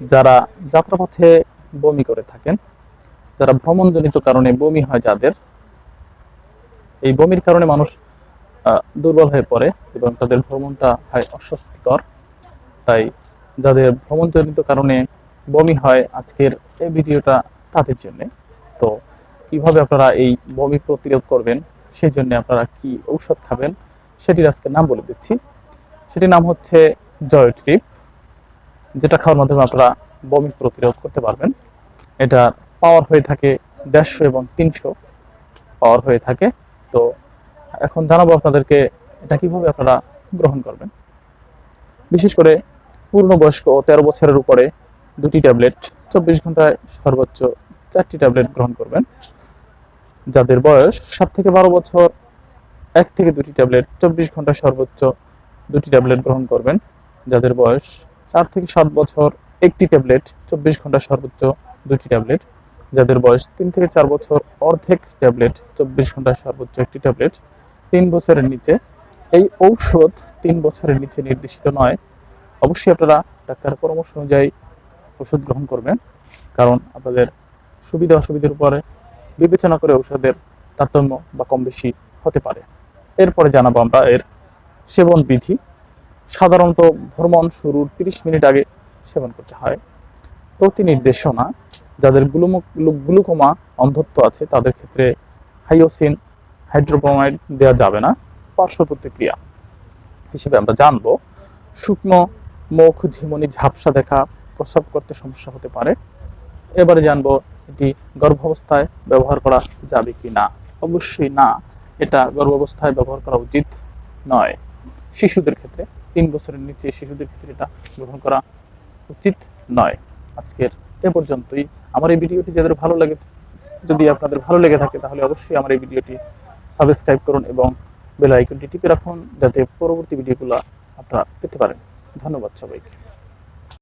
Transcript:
যারা যাত্রাপথে বমি করে থাকেন, যারা ভ্রমণজনিত কারণে বমি হয় যাদের, এই বমির কারণে মানুষ দুর্বল হয়ে পড়ে এবং তাদের ভ্রমণটা হয় অস্বস্তিকর। তাই যাদের ভ্রমণজনিত কারণে বমি হয়, আজকের এই ভিডিওটা তাদের জন্য। তো কীভাবে আপনারা এই বমি প্রতিরোধ করবেন সেই জন্য আপনারা কি ঔষধ খাবেন, সেটির আজকে নাম বলে দিচ্ছি। সেটির নাম হচ্ছে জয় ট্রিপ যেটা খাওয়ার মাধ্যমে আপনারা বমি প্রতিরোধ করতে পারবেন। এটা পাওয়ার হয়ে থাকে দেড়শো এবং তিনশো পাওয়ার হয়ে থাকে। তো এখন জানাব আপনাদেরকে এটা কীভাবে আপনারা গ্রহণ করবেন। বিশেষ করে পূর্ণবয়স্ক তেরো বছরের উপরে দুটি ট্যাবলেট, চব্বিশ ঘন্টায় সর্বোচ্চ চারটি ট্যাবলেট গ্রহণ করবেন। যাদের বয়স সাত থেকে বারো বছর, এক থেকে দুটি ট্যাবলেট, চব্বিশ ঘণ্টা সর্বোচ্চ দুটি ট্যাবলেট গ্রহণ করবেন। যাদের বয়স চার থেকে সাত বছর একটি ট্যাবলেট, চব্বিশ ঘণ্টা সর্বোচ্চ দুটি ট্যাবলেট। যাদের বয়স তিন থেকে চার বছর অর্ধেক ট্যাবলেট, চব্বিশ ঘণ্টা সর্বোচ্চ একটি ট্যাবলেট। তিন বছরের নিচে। এই ঔষধ তিন বছরের নিচে নির্দিষ্ট নয়। অবশ্যই আপনারা ডাক্তারের পরামর্শ অনুযায়ী ওষুধ গ্রহণ করবেন। কারণ আপনাদের সুবিধা অসুবিধার উপরে বিবেচনা করে ঔষধের তারতম্য বা কম বেশি হতে পারে। এরপরে জানাব আমরা এর সেবন বিধি। সাধারণত ভ্রমণ শুরুর 30 মিনিট আগে সেবন করতে হয়। প্রতি নির্দেশনা যাদের গ্লুকোমা অন্ধত্ব আছে, তাদের ক্ষেত্রে হাইওসিন, হাইড্রোব্রোমাইড দেওয়া যাবে না, পার্শ্ব প্রতিক্রিয়া হিসেবে আমরা জানব। শুকনো মুখ, ঝিমুনি, ঝাপসা দেখা প্রস্রাব করতে সমস্যা হতে পারে। এবারে জানব এটি গর্ভাবস্থায় ব্যবহার করা যাবে কি না অবশ্যই না, এটা গর্ভাবস্থায় ব্যবহার করা উচিত নয়। শিশুদের ক্ষেত্রে তিন বছরের নিচে শিশুদের ক্ষেত্রে এটা গ্রহণ করা উচিত নয়। আজকের এ পর্যন্তই। আমার এই ভিডিওটি যাদের ভালো লাগে, যদি আপনাদের ভালো লেগে থাকে, তাহলে অবশ্যই আমার এই ভিডিওটি সাবস্ক্রাইব করুন এবং বেল আইকনটি টিপে রাখুন, যাতে পরবর্তী ভিডিওগুলো আপনারা পেতে পারেন। ধন্যবাদ সবাইকে।